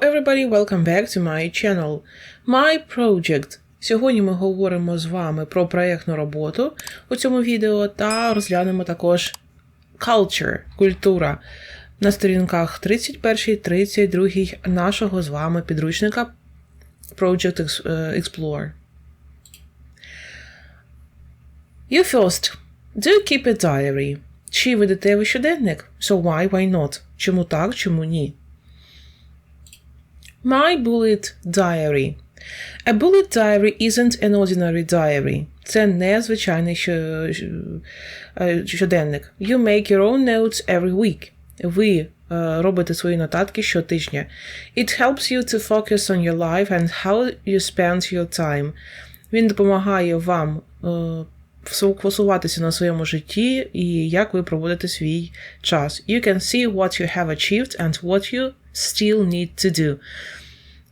Everybody, welcome back to my channel. My project. Сьогодні ми говоримо з вами про проєктну роботу у цьому відео та розглянемо також culture, культура на сторінках 31-32 нашого з вами підручника Project е, Explorer. You first. Do you keep a diary? Чи ведете ви щоденник? So why, why not? Чому так, чому ні? My bullet diary. A bullet diary isn't an ordinary diary. Це не звичайний е, щоденник. You make your own notes every week. Ви е, робите свої нотатки щотижня. It helps you to focus on your life and how you spend your time. Він допомагає вам е, фокусуватися на своєму житті і як ви проводите свій час. You can see what you have achieved and what you still need to do.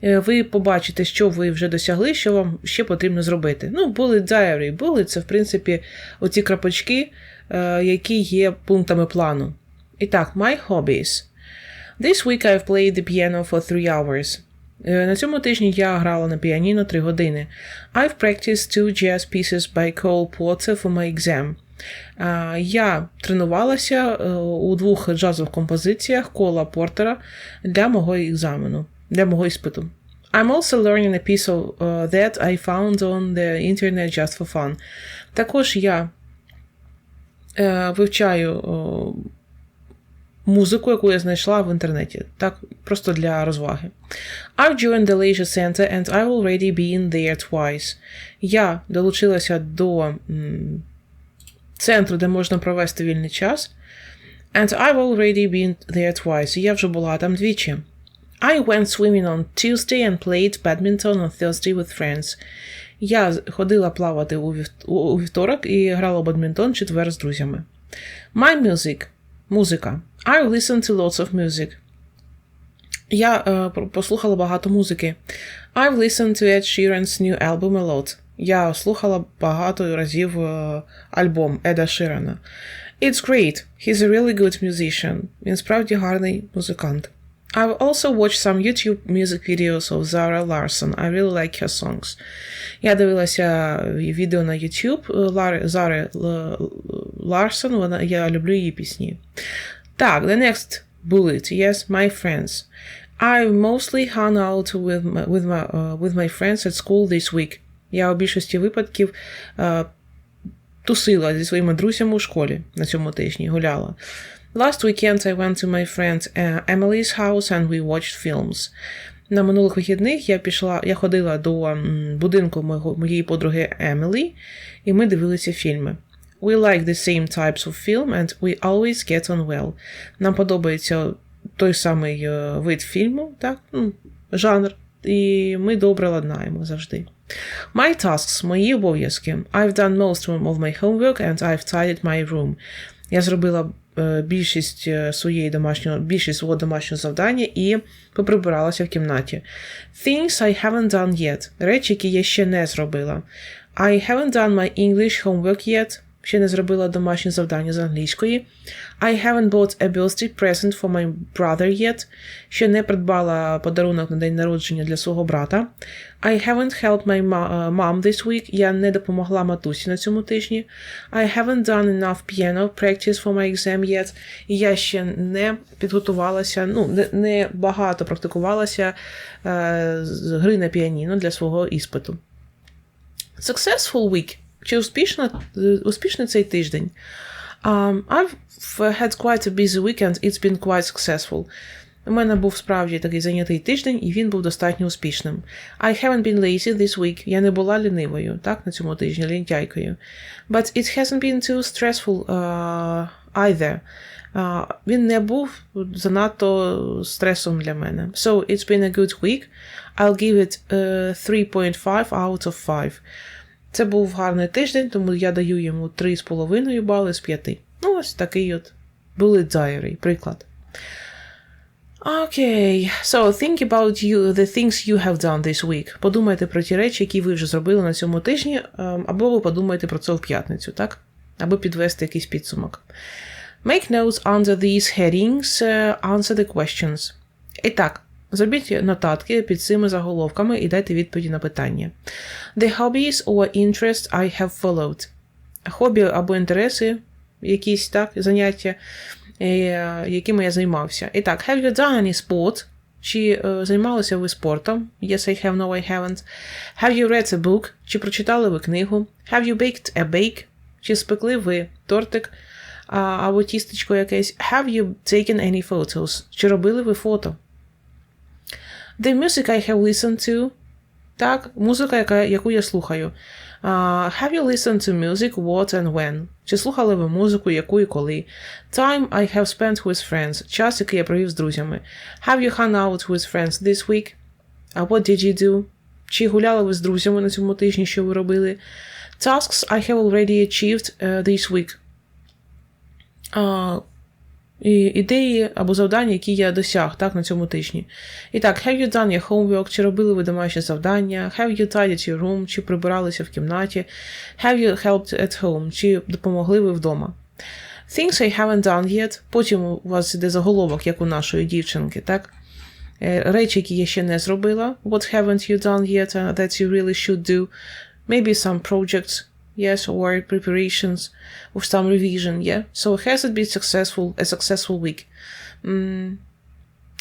Е, Ви побачите, що ви вже досягли, що вам ще потрібно зробити. Ну, bullet diary. Bullet – це, в принципі, оці крапочки, е, які є пунктами плану. І так, my hobbies. This week I've played the piano for three hours. Е, На цьому тижні я грала на піаніно 3 години. I've practiced two jazz pieces by Cole Porter for my exam. Е, Я тренувалася е, у двох джазових композиціях Кола Портера для мого екзамену, для мого іспиту. I'm also learning a piece of uh, that I found on the internet just for fun. Також я е, вивчаю музику, яку я знайшла в інтернеті. Так, просто для розваги. I've joined the leisure center and I've already been there twice. Я долучилася до центру, де можна провести вільний час. And I've already been there twice. Я вже була там двічі. I went swimming on Tuesday and played badminton on Thursday with friends. Я ходила плавати у вів- у- у вівторок і грала бадмінтон четвер з друзями. My music. Музика. I listen to lots of music. Я е, про- послухала багато музики. I've listened to Ed Sheeran's new album a lot. Я слухала багато разів е, альбом Еда Ширана. It's great. He's a really good musician. Він справді гарний музикант. I've also watched some YouTube music videos of Zara Larson. I really like her songs. Я дивилася відео на YouTube е, Лари, Зари Л- Ларсон. Вона, я люблю її пісні. Так, the next bullet. Yes, my friends. I mostly hung out with my, with my, uh, with my friends at school this week. Я у більшості випадків е, тусила зі своїми друзями у школі на цьому тижні, гуляла. Last weekend I went to my friend uh, Emily's house and we watched films. На минулих вихідних я пішла, я ходила до будинку моєї подруги Емілі, і ми дивилися фільми. We like the same types of film and we always get on well. Нам подобається той самий е, вид фільму, так? Ну, жанр, і ми добре ладнаємо завжди. My tasks, мої обов'язки. I've done most of my homework and I've tidied my room. Я зробила е, більшість е, своєї домашнього, більшість свого домашнього завдання і поприбиралася в кімнаті. Things I haven't done yet. Речі, які я ще не зробила. I haven't done my English homework yet. Ще не зробила домашнє завдання з англійської. I haven't bought a birthday present for my brother yet. Ще не придбала подарунок на день народження для свого брата. I haven't helped my uh, mom this week. Я не допомогла матусі на цьому тижні. I haven't done enough piano practice for my exam yet. Я ще не підготувалася, ну, не, не багато практикувалася е, з гри на піаніно для свого іспиту. Successful week. Чи успішна, успішний цей тиждень? Um, I've had quite a busy weekend, it's been quite successful. У мене був справді такий зайнятий тиждень, і він був достатньо успішним. I haven't been lazy this week. Я не була лінивою, так, на цьому тижні, лінтяйкою. But it hasn't been too stressful uh, either. Uh, він не був занадто стресом для мене. So it's been a good week. I'll give it uh, 3.5 out of 5. Це був гарний тиждень, тому я даю йому 3,5 бали з 5. Ну, ось такий от bullet diary, приклад. Окей, so think about you, the things you have done this week. Подумайте про ті речі, які ви вже зробили на цьому тижні, ем, або ви подумайте про це в п'ятницю, так? Аби підвести якийсь підсумок. Make notes under these headings, uh, answer the questions. І так, Зробіть нотатки під цими заголовками і дайте відповіді на питання. The hobbies or interests I have followed. Хобі або інтереси, якісь так, заняття, е, якими я займався. І так, have you done any sport? Чи е, займалися ви спортом? Yes, I have, no, I haven't. Have you read a book? Чи прочитали ви книгу? Have you baked a bake? Чи спекли ви тортик або тістечко якесь? Have you taken any photos? Чи робили ви фото? The music I have listened to. Так, музика, яка, яку я слухаю. Uh, have you listened to music? What and when? Чи слухали ви музику, яку і коли? Time I have spent with friends. Час, який я провів з друзями. Have you hung out with friends this week? Uh, what did you do? Чи гуляли ви з друзями на цьому тижні, що ви робили? Tasks I have already achieved uh, this week. Uh, ідеї або завдання, які я досяг так, на цьому тижні. І так, have you done your homework, чи робили ви домашнє завдання, have you tidied your room, чи прибиралися в кімнаті, have you helped at home, чи допомогли ви вдома. Things I haven't done yet. Потім у вас іде заголовок, як у нашої дівчинки, так? Речі, які я ще не зробила. What haven't you done yet uh, that you really should do? Maybe some projects yes, or preparations or some revision, yeah. So has it been successful, a successful week? Mm.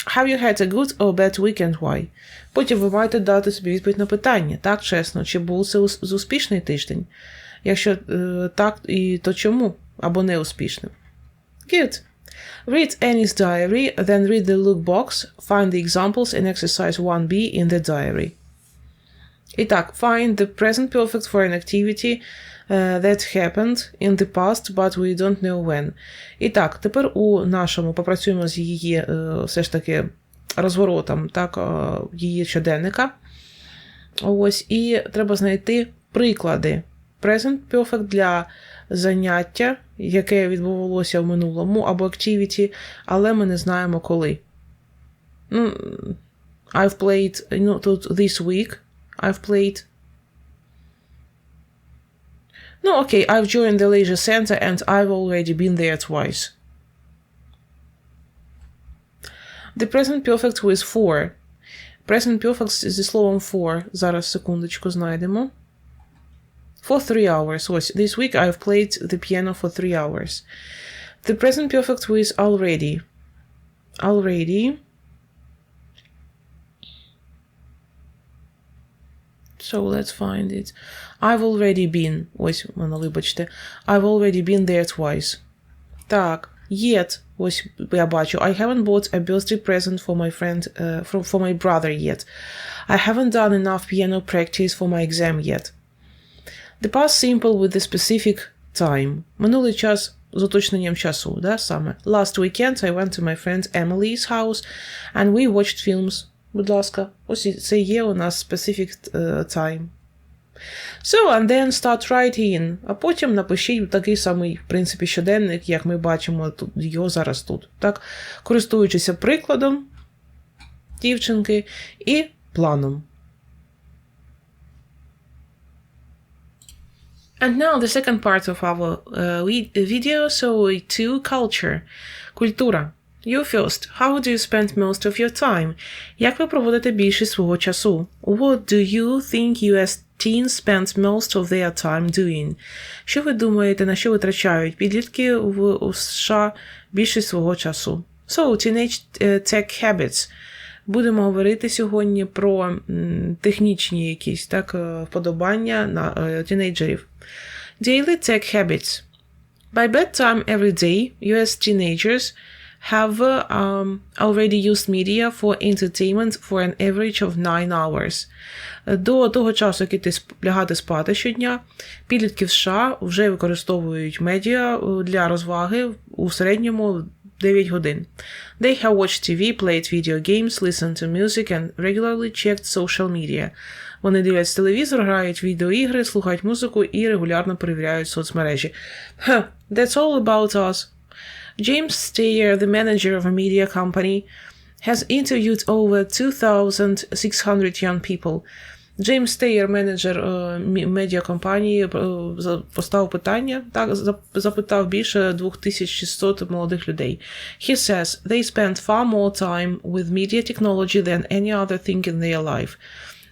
Have you had a good or bad weekend? Why? Потім ви маєте дати собі відповідь на питання, так, чесно, чи був це успішний тиждень? Якщо е, так, і то чому? Або неуспішним? Good. Read Annie's diary, then read the lookbox, find the examples in exercise 1b in the diary. І так, find the present perfect for an activity uh, that happened in the past, but we don't know when. І так, тепер у нашому попрацюємо з її uh, все ж таки розворотом так, uh, її щоденника. Ось, І треба знайти приклади. Present perfect для заняття, яке відбувалося в минулому, або activity, але ми не знаємо коли. Ну, I've played ну, тут this week. I've played. No, okay, I've joined the leisure center and I've already been there twice. The present perfect with for. Present perfect зі словом for. Зараз секундочку знайдемо. For three hours. Ось, this week I've played the piano for three hours. The present perfect with already. Already. So let's find it. I've already been. Ось воно, вибачте. I've already been there twice. Так, yet. Ось я бачу. I haven't bought a birthday present for my friend, uh, for, for my brother yet. I haven't done enough piano practice for my exam yet. The past simple with the specific time. Минулий час з уточненням часу, да, саме. Last weekend I went to my friend Emily's house and we watched films. Будь ласка, ось це є у нас specific time. So, and then start writing. А потім напишіть такий самий, в принципі, щоденник, як ми бачимо тут, його зараз тут. Так, Користуючися прикладом дівчинки і планом. And now the second part of our uh, video, so to culture. Культура. You first. How do you spend most of your time? Як ви проводите більшість свого часу? What do you think US teens spend most of their time doing? Що ви думаєте, на що витрачають підлітки в США більшість свого часу? So, teenage tech habits. Будемо говорити сьогодні про технічні якісь так, вподобання на тінейджерів. Daily tech habits. By bedtime every day, US teenagers have um, already used media for entertainment for an average of 9 hours. До того часу, як іти лягати спати щодня, підлітки в США вже використовують медіа для розваги у середньому 9 годин. They have watched TV, played video games, listened to music and regularly checked social media. Вони дивляться телевізор, грають відеоігри, слухають музику і регулярно перевіряють соцмережі. That's all about us. James Steyer, the manager of a media company, has interviewed over 2,600 young people. Джеймс Тейер, менеджер медіакомпанії, поставив питання, так, запитав більше 2600 молодих людей. He says they spend far more time with media technology than any other thing in their life.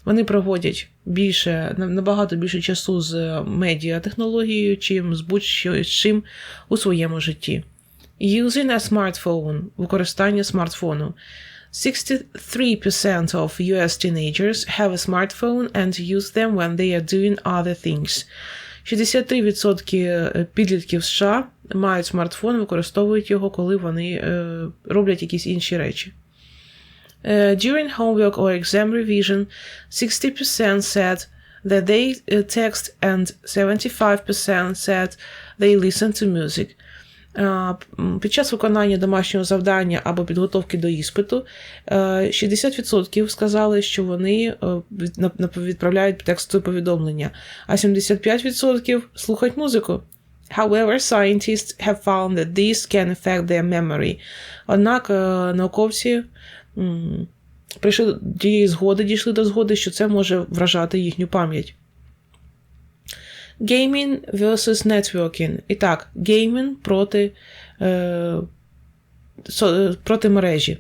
Вони проводять більше, набагато більше часу з медіатехнологією, чим з будь-що чим у своєму житті. Using a smartphone, використання смартфону. 63% of US teenagers have a smartphone and use them when they are doing other things. 63% підлітків США мають смартфон, використовують його, коли вони е, роблять якісь інші речі. Uh, during homework or exam revision, 60% said that they uh, text and 75% said they listen to music. Під час виконання домашнього завдання або підготовки до іспиту 60% сказали, що вони відправляють текстові повідомлення, а 75% слухають музику. However, scientists have found that this can affect their memory. Однак науковці прийшли до згоди, дійшли до згоди, що це може вражати їхню пам'ять. Gaming versus networking. І так, геймінг проти е, со, проти мережі.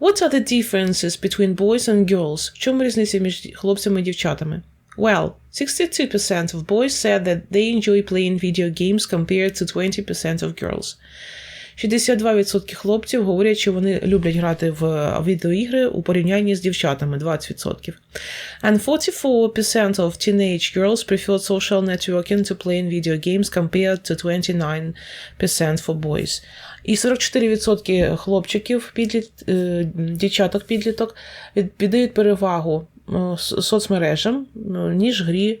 What are the differences between boys and girls? В чому різниця між хлопцями і дівчатами? Well, 62% of boys said that they enjoy playing video games compared to 20% of girls. 62% хлопців говорять, що вони люблять грати в відеоігри у порівнянні з дівчатами 20%. And 44% of teenage girls prefer social networking to playing video games compared to 29% for boys. І 44% хлопчиків, підліт, дівчаток підліток віддають перевагу соцмережам, ніж грі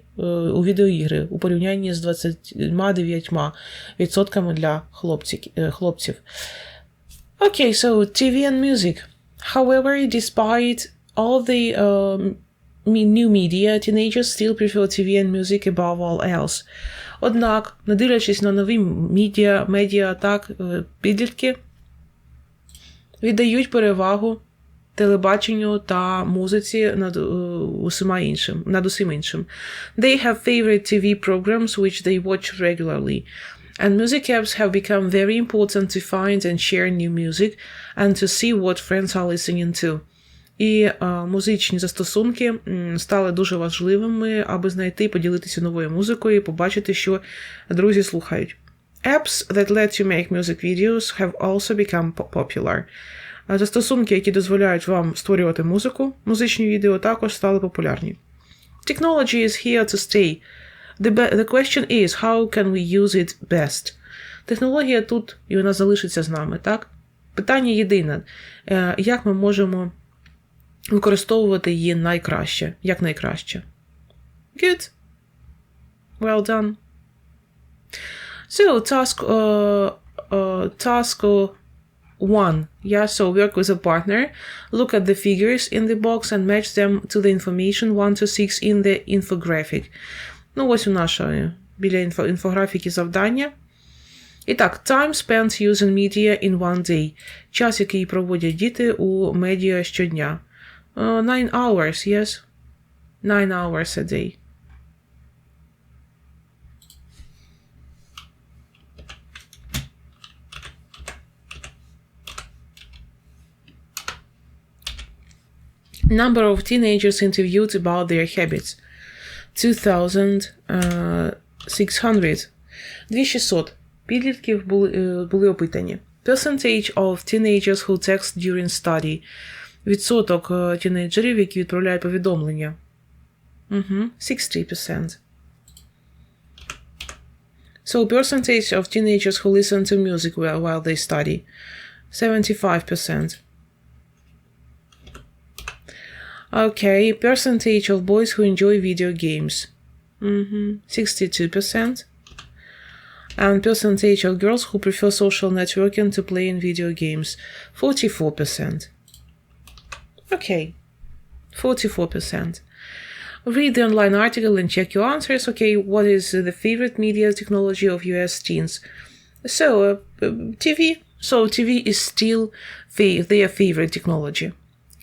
у відеоігри у порівнянні з 29% для хлопців. Okay, so TV and music. However, despite all the um, new media, teenagers still prefer TV and music above all else. Однак, не дивлячись на нові медіа, медіа так, підлітки віддають перевагу телебаченню та музиці над усіма іншим, над усім іншим. They have favorite TV programs which they watch regularly. And music apps have become very important to find and share new music and to see what friends are listening to. І а, музичні застосунки стали дуже важливими, аби знайти і поділитися новою музикою і побачити, що друзі слухають. Apps that let you make music videos have also become popular. Застосунки, які дозволяють вам створювати музику, музичні відео також стали популярні. Technology is here to stay. The, the question is, how can we use it best? Технологія тут і вона залишиться з нами, так? Питання єдине, як ми можемо використовувати її найкраще, як найкраще. Good. Well done. So, task uh, uh, task one. Yeah, so work with a partner, look at the figures in the box and match them to the information 1 to 6 in the infographic. Ну, ось у нашої біля інфо, інфографіки завдання. І так, time spent using media in one day. Час, який проводять діти у медіа щодня. Uh, nine hours, yes? Nine hours a day. Number of teenagers interviewed about their habits 2600. 2600 підлітків були, були опитані. Percentage of teenagers who text during study. Відсоток тінейджерів, які відправляють повідомлення. Угу. 60%. So percentage of teenagers who listen to music while they study. 75%. Okay, percentage of boys who enjoy video games. Mm-hmm. 62%. And percentage of girls who prefer social networking to playing video games. 44%. Okay, 44%. Read the online article and check your answers. Okay, what is the favorite media technology of US teens? So, uh, TV. So, TV is still their favorite technology.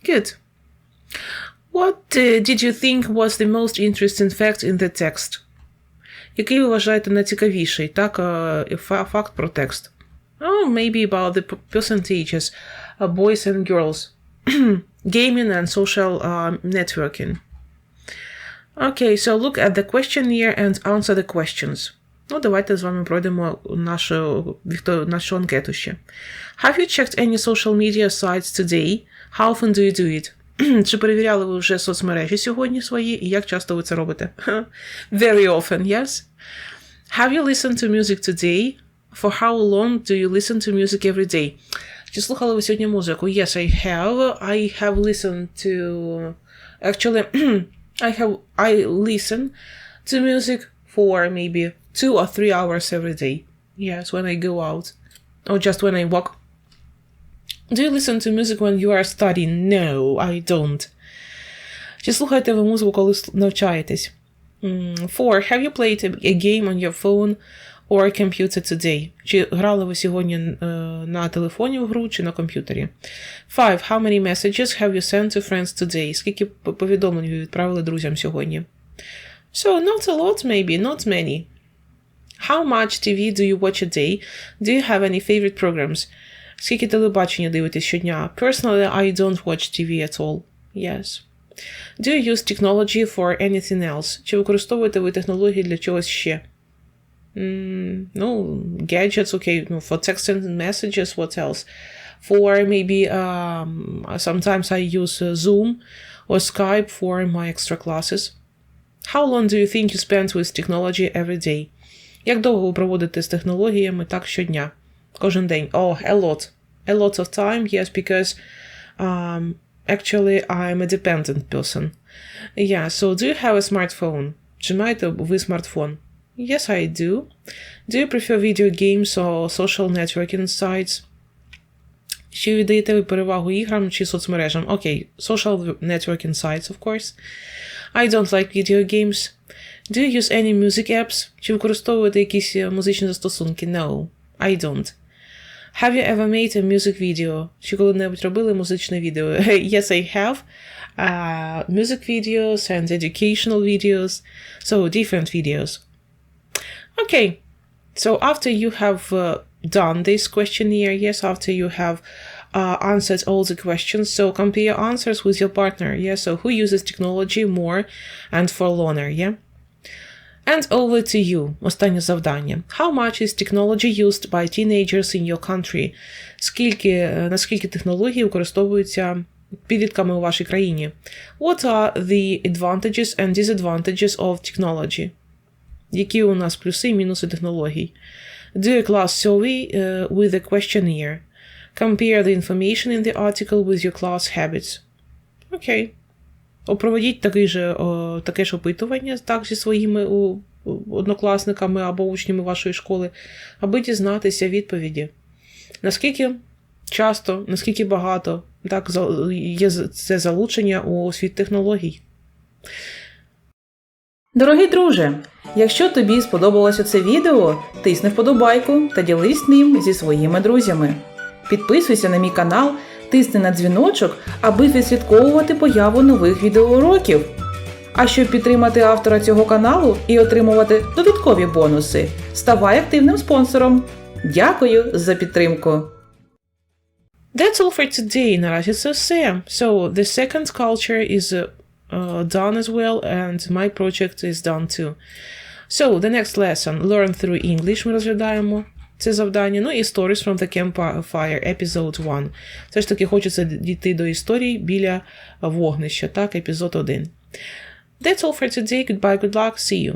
Good. What uh, did you think was the most interesting fact in the text? Який ви вважаєте найцікавіший, так, е, фа- факт про текст? Oh, maybe about the p- percentages, uh, boys and girls, gaming and social uh, networking. Okay, so look at the questionnaire and answer the questions. Ну, давайте з вами пройдемо нашу, вікто- нашу анкету ще. Have you checked any social media sites today? How often do you do it? Чи перевіряли ви вже соцмережі сьогодні свої, і як часто ви це робите? Very often, yes? Have you listened to music today? For how long do you listen to music every day? Чи слухали ви сьогодні музику? Yes, I have. I have listened to... Actually, I have... I listen to music for maybe two or three hours every day. Yes, when I go out. Or just when I walk. Do you listen to music when you are studying? No, I don't. Чи слухаєте ви музику, коли с- навчаєтесь? М, Four. Have you played a- a game on your phone or computer today? Чи грали ви сьогодні е, на телефоні в гру чи на комп'ютері? Five. How many messages have you sent to friends today? Скільки п- повідомлень ви відправили друзям сьогодні? So, not a lot, maybe, not many. How much TV do you watch a day? Do you have any favorite programs? Скільки телебачення дивитесь щодня? Personally, I don't watch TV at all. Yes. Do you use technology for anything else? Чи використовуєте ви технології для чогось ще? Mm, ну, gadgets, okay, ну, for texting messages, what else? For maybe, um, sometimes I use uh, Zoom or Skype for my extra classes. How long do you think you spend with technology every day? Як довго ви проводите з технологіями так щодня? Кожен день. Oh, a lot. A lot of time, yes, because um, actually I'm a dependent person. Yeah, so do you have a smartphone? Чи маєте ви смартфон? Yes, I do. Do you prefer video games or social networking sites? Чи віддаєте ви перевагу іграм чи соцмережам? Окей, social networking sites, of course. I don't like video games. Do you use any music apps? Чи використовуєте якісь е, музичні застосунки? No, I don't. Have you ever made a music video? Чи коли-небудь робили музичне відео? yes, I have. Uh, music videos and educational videos. So, different videos. Okay, so after you have uh, done this questionnaire, yes, after you have uh, answered all the questions, so compare your answers with your partner, yeah, so who uses technology more and for longer, yeah? And over to you. Останнє завдання. How much is technology used by teenagers in your country? Скільки, е, наскільки технології використовуються підлітками у вашій країні? What are the advantages and disadvantages of technology? Які у нас плюси і мінуси технологій? Do a class survey uh, with a questionnaire. Compare the information in the article with your class habits. Окей. Проведіть такий же, таке ж опитування так, зі своїми однокласниками або учнями вашої школи, аби дізнатися відповіді. Наскільки часто, наскільки багато так, є це залучення у світ технологій? Дорогий друже, якщо тобі сподобалося це відео, тисни вподобайку та ділись ним зі своїми друзями. Підписуйся на мій канал, тисни на дзвіночок, аби відслідковувати появу нових відеоуроків. А щоб підтримати автора цього каналу і отримувати додаткові бонуси, ставай активним спонсором. Дякую за підтримку! That's all for today. Наразі це все. So, the second culture is uh, done as well, and my project is done too. So, the next lesson, learn through English, ми розглядаємо це завдання. Ну і Stories from the Campfire, episode 1. Все ж таки хочеться дійти до історій біля вогнища, так, епізод 1. That's all for today. Goodbye, good luck, see you.